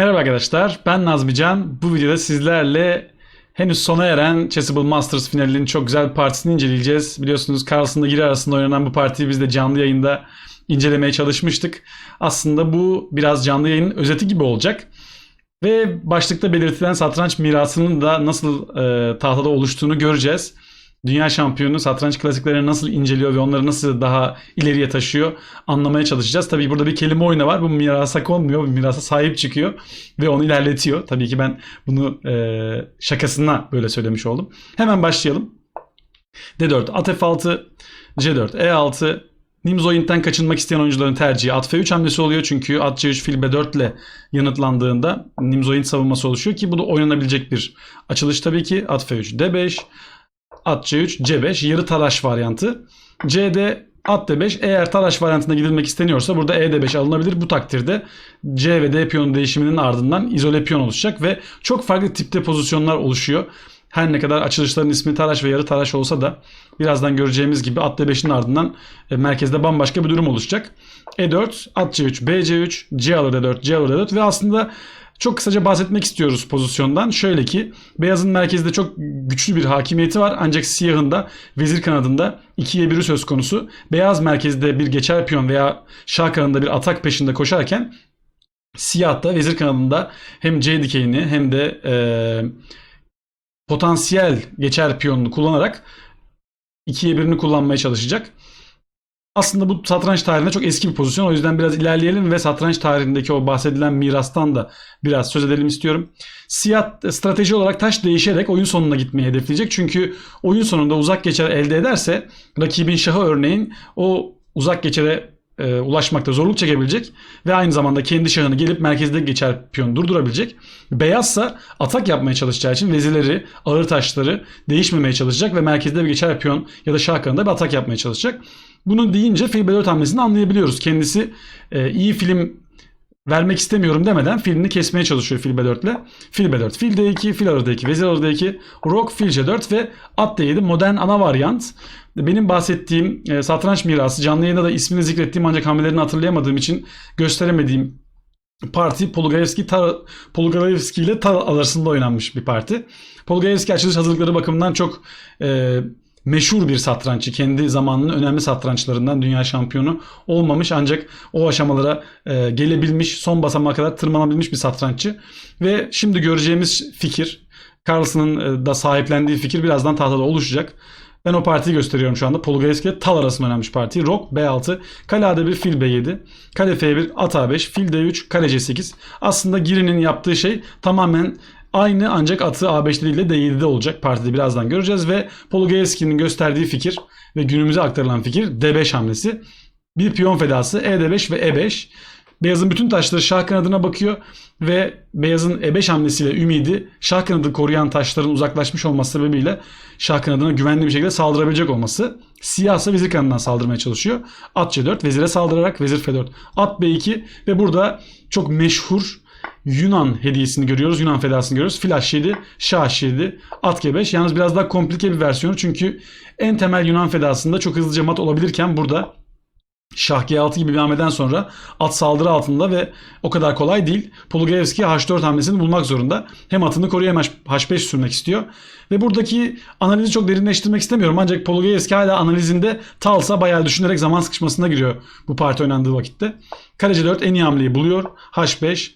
Merhaba arkadaşlar, ben Nazmi Can. Bu videoda sizlerle henüz sona eren Chessable Masters finalinin çok güzel bir partisini inceleyeceğiz. Biliyorsunuz Carlson'da Giri arasında oynanan bu partiyi biz de canlı yayında incelemeye çalışmıştık. Aslında bu biraz canlı yayının özeti gibi olacak. Ve başlıkta belirtilen satranç mirasının da nasıl e, tahtada oluştuğunu göreceğiz. Dünya şampiyonu satranç klasiklerini nasıl inceliyor ve onları nasıl daha ileriye taşıyor anlamaya çalışacağız. Tabii burada bir kelime oyunu var. Bu mirasa konmuyor. Bu mirasa sahip çıkıyor ve onu ilerletiyor. Tabii ki ben bunu e, şakasına böyle söylemiş oldum. Hemen başlayalım. D4, at F6, C4, E6, Nimzoid'den kaçınmak isteyen oyuncuların tercihi at F3 hamlesi oluyor. Çünkü at C3 fil B4 ile yanıtlandığında Nimzoid savunması oluşuyor ki bu da oynanabilecek bir açılış tabii ki. At F3 D5, at C3 C5 yarı talaş varyantı. C'de at D5 eğer talaş varyantına gidilmek isteniyorsa burada E D5 alınabilir. Bu takdirde C ve D piyonu değişiminin ardından izole piyon oluşacak ve çok farklı tipte pozisyonlar oluşuyor. Her ne kadar açılışların ismi Taraş ve yarı Taraş olsa da birazdan göreceğimiz gibi at D5'in ardından e, merkezde bambaşka bir durum oluşacak. E4, at C3, BC3, C alır D4, C alır D4 ve aslında çok kısaca bahsetmek istiyoruz pozisyondan. Şöyle ki beyazın merkezde çok güçlü bir hakimiyeti var ancak siyahın da vezir kanadında 2'ye 1'i söz konusu. Beyaz merkezde bir geçer piyon veya şah kanadında bir atak peşinde koşarken siyah da vezir kanadında hem C dikeyini hem de e, potansiyel geçer piyonunu kullanarak 2'ye 1'ini kullanmaya çalışacak. Aslında bu satranç tarihinde çok eski bir pozisyon. O yüzden biraz ilerleyelim ve satranç tarihindeki o bahsedilen mirastan da biraz söz edelim istiyorum. Siyah strateji olarak taş değişerek oyun sonuna gitmeyi hedefleyecek. Çünkü oyun sonunda uzak geçer elde ederse rakibin şahı örneğin o uzak geçere e, ulaşmakta zorluk çekebilecek ve aynı zamanda kendi şahını gelip merkezde geçer piyon durdurabilecek. Beyazsa atak yapmaya çalışacağı için vezirleri, ağır taşları değişmemeye çalışacak ve merkezde bir geçer piyon ya da şah kanında bir atak yapmaya çalışacak. Bunu deyince fil B4 hamlesini anlayabiliyoruz. Kendisi e, iyi film vermek istemiyorum demeden filini kesmeye çalışıyor fil B4 ile. Fil B4, fil D2, fil alır D2, vezir alır D2, rok, fil C4 ve at D7 modern ana varyant. Benim bahsettiğim e, satranç mirası canlı yayında da ismini zikrettiğim ancak hamlelerini hatırlayamadığım için gösteremediğim parti Polugayevski, Tar Polugayevski ile Tar arasında oynanmış bir parti. Polugayevski açılış hazırlıkları bakımından çok e, meşhur bir satranççı. Kendi zamanının önemli satrançlarından dünya şampiyonu olmamış ancak o aşamalara e, gelebilmiş, son basamağa kadar tırmanabilmiş bir satranççı. Ve şimdi göreceğimiz fikir, Carlsen'ın e, da sahiplendiği fikir birazdan tahtada oluşacak. Ben o partiyi gösteriyorum şu anda. Polugayevski ile Tal arasında oynanmış parti. Rok B6, kale A1, fil B7, kale F1, at A5, fil D3, kale C8. Aslında Giri'nin yaptığı şey tamamen Aynı ancak atı A5'te değil de D7'de olacak. Partide birazdan göreceğiz ve Polugayevski'nin gösterdiği fikir ve günümüze aktarılan fikir D5 hamlesi. Bir piyon fedası E5 ve E5. Beyazın bütün taşları şah kanadına bakıyor ve beyazın E5 hamlesiyle ümidi şah kanadı koruyan taşların uzaklaşmış olması sebebiyle şah kanadına güvenli bir şekilde saldırabilecek olması. Siyah ise vezir kanadından saldırmaya çalışıyor. At C4 vezire saldırarak vezir F4 at B2 ve burada çok meşhur Yunan hediyesini görüyoruz. Yunan fedasını görüyoruz. Flash 7, Şah 7, At G5. Yalnız biraz daha komplike bir versiyonu. Çünkü en temel Yunan fedasında çok hızlıca mat olabilirken burada Şah G6 gibi bir hamleden sonra at saldırı altında ve o kadar kolay değil. Polugayevski H4 hamlesini bulmak zorunda. Hem atını koruyor hem H5 sürmek istiyor. Ve buradaki analizi çok derinleştirmek istemiyorum. Ancak Polugayevski hala analizinde talsa bayağı düşünerek zaman sıkışmasına giriyor bu parti oynandığı vakitte. Kale C4 en iyi hamleyi buluyor. H5,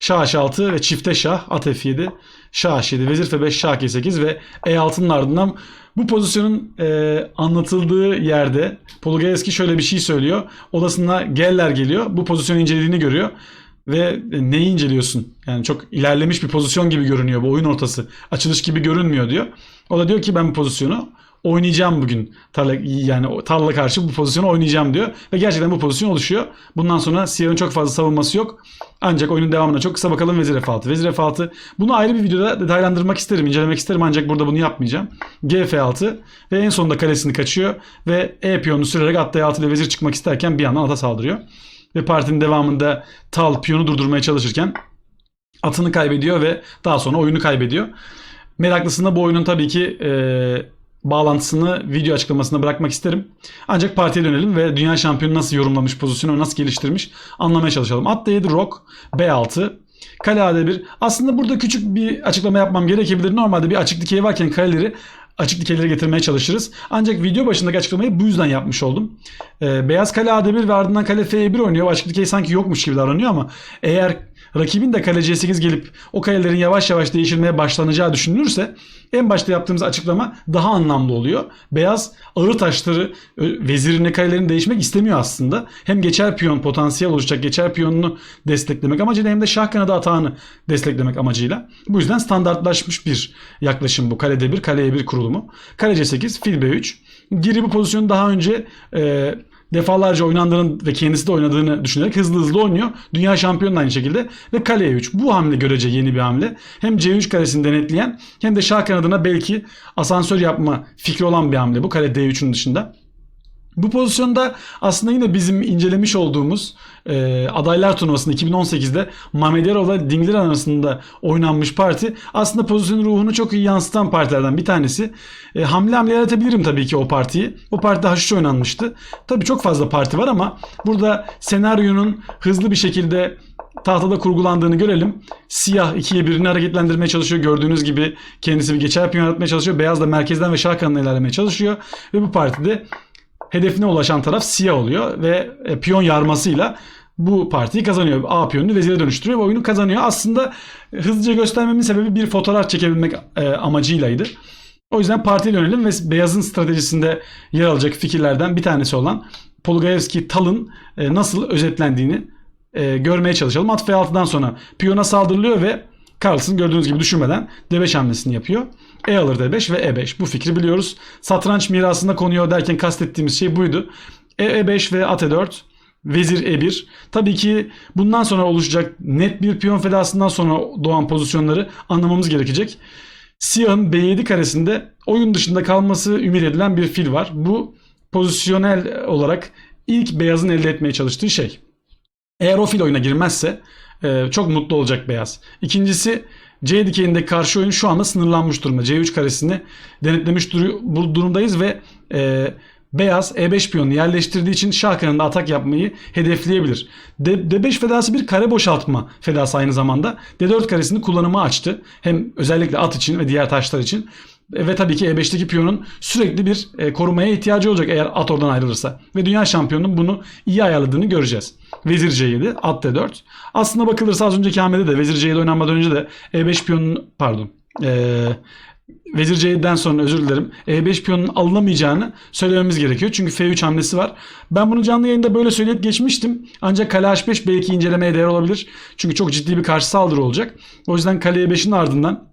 Şah H6 ve çifte şah at F7. Şah H7, vezir F5, şah G8 ve E6'nın ardından bu pozisyonun e, anlatıldığı yerde Polugayevski şöyle bir şey söylüyor. Odasına Geller geliyor. Bu pozisyonu incelediğini görüyor. Ve neyi inceliyorsun? Yani çok ilerlemiş bir pozisyon gibi görünüyor bu oyun ortası. Açılış gibi görünmüyor diyor. O da diyor ki ben bu pozisyonu oynayacağım bugün. Tarla, yani tarla karşı bu pozisyonu oynayacağım diyor. Ve gerçekten bu pozisyon oluşuyor. Bundan sonra siyahın çok fazla savunması yok. Ancak oyunun devamına çok kısa bakalım Vezir F6. Vezir F6 bunu ayrı bir videoda detaylandırmak isterim, incelemek isterim ancak burada bunu yapmayacağım. G F6 ve en sonunda kalesini kaçıyor ve E piyonunu sürerek at D6 ile vezir çıkmak isterken bir yandan ata saldırıyor. Ve partinin devamında Tal piyonu durdurmaya çalışırken atını kaybediyor ve daha sonra oyunu kaybediyor. Meraklısında bu oyunun tabii ki eee bağlantısını video açıklamasına bırakmak isterim. Ancak partiye dönelim ve dünya şampiyonu nasıl yorumlamış pozisyonu nasıl geliştirmiş anlamaya çalışalım. At D7 Rock B6 Kale AD1. Aslında burada küçük bir açıklama yapmam gerekebilir. Normalde bir açık dikey varken kaleleri açık dikeylere getirmeye çalışırız. Ancak video başındaki açıklamayı bu yüzden yapmış oldum. Ee, beyaz kale AD1 ve ardından kale F1 oynuyor. Açık dikey sanki yokmuş gibi davranıyor ama eğer rakibin de kale C8 gelip o kalelerin yavaş yavaş değişilmeye başlanacağı düşünülürse en başta yaptığımız açıklama daha anlamlı oluyor. Beyaz ağır taşları ö- vezirini kalelerini değişmek istemiyor aslında. Hem geçer piyon potansiyel oluşacak geçer piyonunu desteklemek amacıyla hem de şah kanadı atağını desteklemek amacıyla. Bu yüzden standartlaşmış bir yaklaşım bu. Kalede bir, kaleye bir kurulumu. Kale C8, fil B3. Giri bu pozisyonu daha önce e, defalarca oynandığını ve kendisi de oynadığını düşünerek hızlı hızlı oynuyor. Dünya şampiyonu aynı şekilde ve kaleye 3. Bu hamle görece yeni bir hamle. Hem C3 karesini denetleyen hem de şah kanadına belki asansör yapma fikri olan bir hamle bu kale D3'ün dışında. Bu pozisyonda aslında yine bizim incelemiş olduğumuz e, adaylar turnuvasında 2018'de Mamederov'la Dingler arasında oynanmış parti aslında pozisyonun ruhunu çok iyi yansıtan partilerden bir tanesi. E, hamle hamle yaratabilirim tabii ki o partiyi. O partide H3 oynanmıştı. Tabii çok fazla parti var ama burada senaryonun hızlı bir şekilde tahtada kurgulandığını görelim. Siyah ikiye birini hareketlendirmeye çalışıyor. Gördüğünüz gibi kendisi bir geçer piyon yaratmaya çalışıyor. Beyaz da merkezden ve şah kanalına ilerlemeye çalışıyor. Ve bu partide hedefine ulaşan taraf siyah oluyor ve e, piyon yarmasıyla bu partiyi kazanıyor. A piyonunu vezire dönüştürüyor ve oyunu kazanıyor. Aslında hızlıca göstermemin sebebi bir fotoğraf çekebilmek e, amacıylaydı. O yüzden partiye dönelim ve beyazın stratejisinde yer alacak fikirlerden bir tanesi olan Polgayevski Tal'ın e, nasıl özetlendiğini e, görmeye çalışalım. At F6'dan sonra piyona saldırılıyor ve Carlsen gördüğünüz gibi düşünmeden D5 hamlesini yapıyor. E alır D5 ve E5. Bu fikri biliyoruz. Satranç mirasında konuyor derken kastettiğimiz şey buydu. E, E5 ve at E4. Vezir E1. Tabii ki bundan sonra oluşacak net bir piyon fedasından sonra doğan pozisyonları anlamamız gerekecek. Siyahın B7 karesinde oyun dışında kalması ümit edilen bir fil var. Bu pozisyonel olarak ilk beyazın elde etmeye çalıştığı şey. Eğer o fil oyuna girmezse e, çok mutlu olacak beyaz. İkincisi C dikeyindeki karşı oyun şu anda sınırlanmış durumda. C3 karesini denetlemiş duru- bu durumdayız ve e, beyaz E5 piyonunu yerleştirdiği için şah kanadında atak yapmayı hedefleyebilir. D, D5 fedası bir kare boşaltma fedası aynı zamanda. D4 karesini kullanıma açtı. Hem özellikle at için ve diğer taşlar için. Ve tabii ki E5'teki piyonun sürekli bir e, korumaya ihtiyacı olacak eğer at oradan ayrılırsa. Ve dünya şampiyonunun bunu iyi ayarladığını göreceğiz. Vezir C7, at D4. Aslında bakılırsa az önceki hamlede de Vezir C7 oynanmadan önce de E5 piyonun pardon e, Vezir C7'den sonra özür dilerim. E5 piyonun alınamayacağını söylememiz gerekiyor. Çünkü F3 hamlesi var. Ben bunu canlı yayında böyle söyleyip geçmiştim. Ancak kale H5 belki incelemeye değer olabilir. Çünkü çok ciddi bir karşı saldırı olacak. O yüzden kale E5'in ardından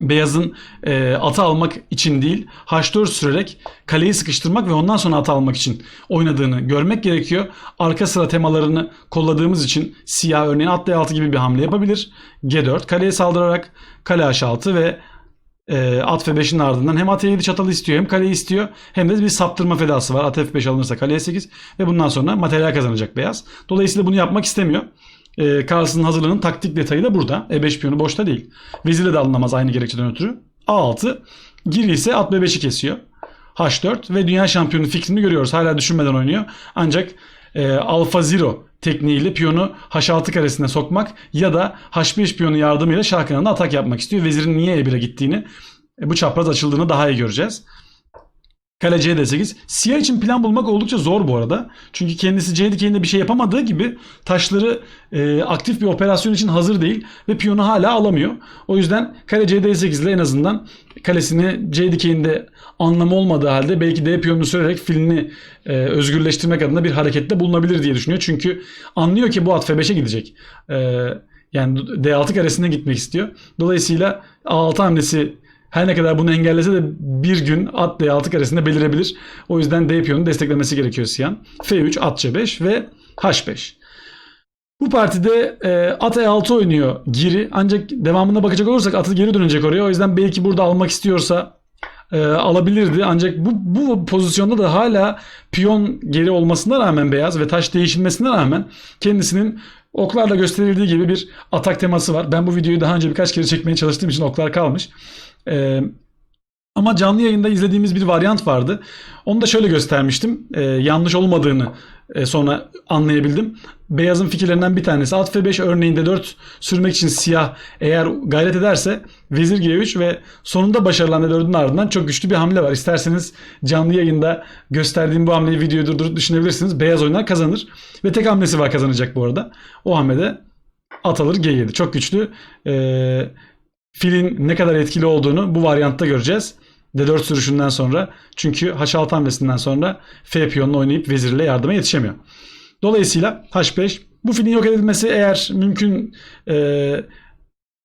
Beyazın e, atı almak için değil H4 sürerek kaleyi sıkıştırmak ve ondan sonra atı almak için oynadığını görmek gerekiyor. Arka sıra temalarını kolladığımız için siyah örneğin at D6 gibi bir hamle yapabilir. G4 kaleye saldırarak kale H6 ve e, at F5'in ardından hem at E7 çatalı istiyor hem kaleyi istiyor hem de bir saptırma fedası var. At F5 alınırsa kale E8 ve bundan sonra materyal kazanacak beyaz. Dolayısıyla bunu yapmak istemiyor. E, Carlsen'ın hazırlığının taktik detayı da burada. E5 piyonu boşta değil. Vezirle de alınamaz aynı gerekçeden ötürü. A6 giri ise at B5'i kesiyor. H4 ve dünya şampiyonu fikrini görüyoruz. Hala düşünmeden oynuyor. Ancak e, Alfa Zero tekniğiyle piyonu H6 karesine sokmak ya da H5 piyonu yardımıyla şah atak yapmak istiyor. Vezirin niye E1'e gittiğini e, bu çapraz açıldığını daha iyi göreceğiz. Kale C D8. Siyah için plan bulmak oldukça zor bu arada. Çünkü kendisi C dikeyinde bir şey yapamadığı gibi taşları e, aktif bir operasyon için hazır değil ve piyonu hala alamıyor. O yüzden kale C D8 ile en azından kalesini C dikeyinde anlamı olmadığı halde belki D piyonunu sürerek filini e, özgürleştirmek adına bir harekette bulunabilir diye düşünüyor. Çünkü anlıyor ki bu at F5'e gidecek. E, yani D6 karesine gitmek istiyor. Dolayısıyla A6 hamlesi her ne kadar bunu engellese de bir gün at D6 karesinde belirebilir. O yüzden D piyonu desteklemesi gerekiyor Siyan. F3, at C5 ve H5. Bu partide e, at E6 oynuyor Giri. Ancak devamına bakacak olursak atı geri dönecek oraya. O yüzden belki burada almak istiyorsa e, alabilirdi. Ancak bu, bu pozisyonda da hala piyon geri olmasına rağmen beyaz ve taş değişilmesine rağmen kendisinin oklarla gösterildiği gibi bir atak teması var. Ben bu videoyu daha önce birkaç kere çekmeye çalıştığım için oklar kalmış. Ee, ama canlı yayında izlediğimiz bir varyant vardı. Onu da şöyle göstermiştim. Ee, yanlış olmadığını e, sonra anlayabildim. Beyaz'ın fikirlerinden bir tanesi at F5 örneğinde 4 sürmek için siyah eğer gayret ederse vezir G3 ve sonunda başarılan D4'ün ardından çok güçlü bir hamle var. İsterseniz canlı yayında gösterdiğim bu hamleyi videoyu durdurup düşünebilirsiniz. Beyaz oynar kazanır ve tek hamlesi var kazanacak bu arada. O hamlede at alır G7. Çok güçlü. Ee, filin ne kadar etkili olduğunu bu varyantta göreceğiz. D4 sürüşünden sonra. Çünkü H6 hamlesinden sonra F piyonunu oynayıp vezirle yardıma yetişemiyor. Dolayısıyla H5 bu filin yok edilmesi eğer mümkün e,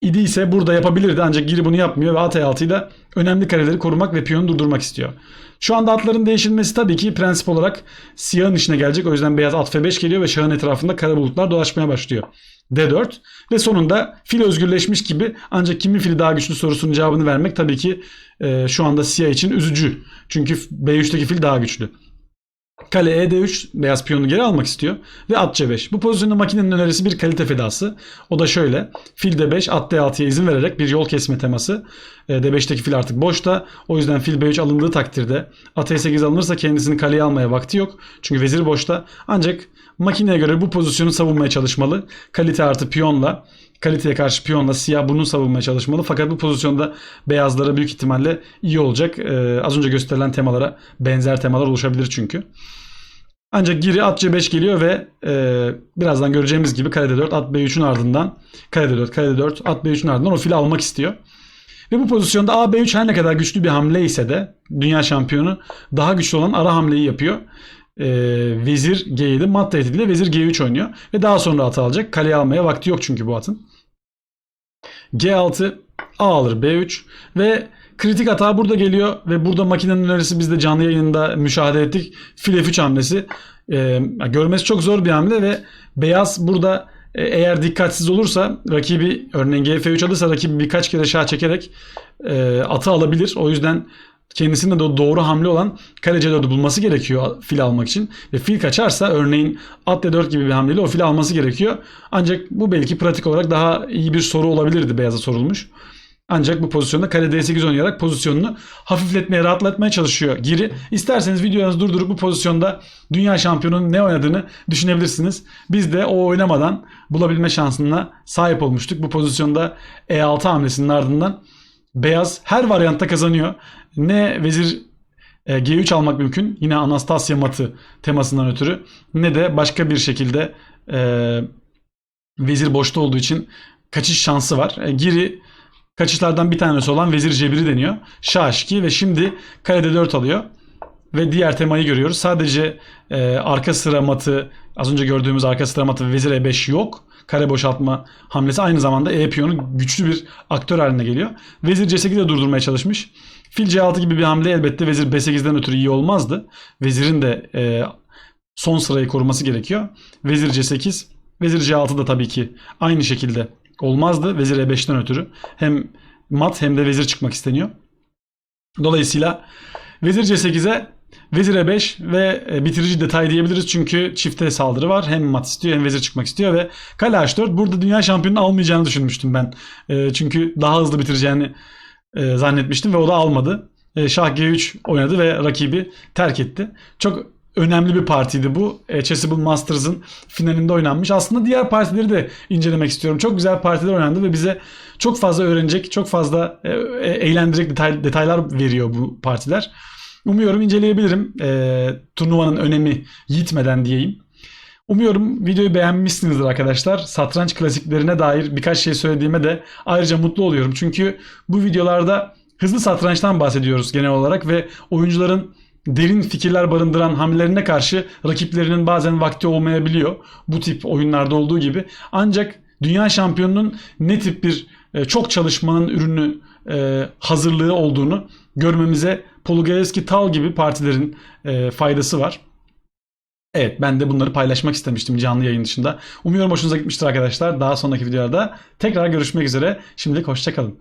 idiyse burada yapabilirdi ancak Giri bunu yapmıyor ve at E6 ile önemli kareleri korumak ve piyonu durdurmak istiyor. Şu anda atların değişilmesi tabii ki prensip olarak siyahın işine gelecek. O yüzden beyaz at F5 geliyor ve şahın etrafında kara bulutlar dolaşmaya başlıyor. D4 ve sonunda fil özgürleşmiş gibi ancak kimin fili daha güçlü sorusunun cevabını vermek tabii ki e, şu anda siyah için üzücü. Çünkü B3'teki fil daha güçlü. Kale E3 beyaz piyonu geri almak istiyor ve at C5. Bu pozisyonda makinenin önerisi bir kalite fedası. O da şöyle. Fil D5 at D6'ya izin vererek bir yol kesme teması. E, D5'teki fil artık boşta. O yüzden fil B3 alındığı takdirde at E8 alınırsa kendisini kaleye almaya vakti yok. Çünkü vezir boşta. Ancak makineye göre bu pozisyonu savunmaya çalışmalı. Kalite artı piyonla kaliteye karşı piyonla siyah bunu savunmaya çalışmalı. Fakat bu pozisyonda beyazlara büyük ihtimalle iyi olacak. Ee, az önce gösterilen temalara benzer temalar oluşabilir çünkü. Ancak giri at C5 geliyor ve e, birazdan göreceğimiz gibi kare D4 at B3'ün ardından kare D4 kare D4 at B3'ün ardından o fili almak istiyor. Ve bu pozisyonda A B3 her ne kadar güçlü bir hamle ise de dünya şampiyonu daha güçlü olan ara hamleyi yapıyor. E, vezir G7 mat tehdidiyle vezir G3 oynuyor. Ve daha sonra atı alacak. Kaleye almaya vakti yok çünkü bu atın. G6 A alır B3 ve kritik hata burada geliyor ve burada makinenin önerisi biz de canlı yayında müşahede ettik. Fil F3 hamlesi. Ee, görmesi çok zor bir hamle ve beyaz burada e, eğer dikkatsiz olursa rakibi örneğin GF3 alırsa rakibi birkaç kere şah çekerek e, atı alabilir. O yüzden kendisinde de doğru hamle olan kale C4'ü bulması gerekiyor fil almak için. Ve fil kaçarsa örneğin at D4 gibi bir hamleyle o fili alması gerekiyor. Ancak bu belki pratik olarak daha iyi bir soru olabilirdi beyaza sorulmuş. Ancak bu pozisyonda kale D8 oynayarak pozisyonunu hafifletmeye, rahatlatmaya çalışıyor Giri. İsterseniz videonuzu durdurup bu pozisyonda dünya şampiyonunun ne oynadığını düşünebilirsiniz. Biz de o oynamadan bulabilme şansına sahip olmuştuk. Bu pozisyonda E6 hamlesinin ardından beyaz her varyantta kazanıyor. Ne vezir e, G3 almak mümkün. Yine Anastasia matı temasından ötürü. Ne de başka bir şekilde e, vezir boşta olduğu için kaçış şansı var. E, Giri kaçışlardan bir tanesi olan vezir C1'i deniyor. Şah H2 ve şimdi kale 4 alıyor. Ve diğer temayı görüyoruz. Sadece e, arka sıra matı, az önce gördüğümüz arka sıra matı vezir E5 yok. Kare boşaltma hamlesi aynı zamanda E piyonu güçlü bir aktör haline geliyor. Vezir C8'i de durdurmaya çalışmış. Fil C6 gibi bir hamle elbette vezir B8'den ötürü iyi olmazdı. Vezirin de e, son sırayı koruması gerekiyor. Vezir C8, vezir C6 da tabii ki aynı şekilde olmazdı. Vezir E5'ten ötürü. Hem mat hem de vezir çıkmak isteniyor. Dolayısıyla vezir C8'e Vezir E5 ve e, bitirici detay diyebiliriz çünkü çifte saldırı var. Hem mat istiyor hem vezir çıkmak istiyor ve kale H4. Burada dünya şampiyonunu almayacağını düşünmüştüm ben. E, çünkü daha hızlı bitireceğini e, zannetmiştim ve o da almadı. Şah G3 oynadı ve rakibi terk etti. Çok önemli bir partiydi bu. Chessable Masters'ın finalinde oynanmış. Aslında diğer partileri de incelemek istiyorum. Çok güzel partiler oynandı ve bize çok fazla öğrenecek, çok fazla eğlendirecek detay, detaylar veriyor bu partiler. Umuyorum inceleyebilirim. E, turnuvanın önemi yitmeden diyeyim. Umuyorum videoyu beğenmişsinizdir arkadaşlar. Satranç klasiklerine dair birkaç şey söylediğime de ayrıca mutlu oluyorum. Çünkü bu videolarda hızlı satrançtan bahsediyoruz genel olarak ve oyuncuların derin fikirler barındıran hamlelerine karşı rakiplerinin bazen vakti olmayabiliyor. Bu tip oyunlarda olduğu gibi. Ancak dünya şampiyonunun ne tip bir e, çok çalışmanın ürünü e, hazırlığı olduğunu görmemize Polugaevski Tal gibi partilerin e, faydası var. Evet ben de bunları paylaşmak istemiştim canlı yayın dışında. Umuyorum hoşunuza gitmiştir arkadaşlar. Daha sonraki videolarda tekrar görüşmek üzere. Şimdilik hoşçakalın.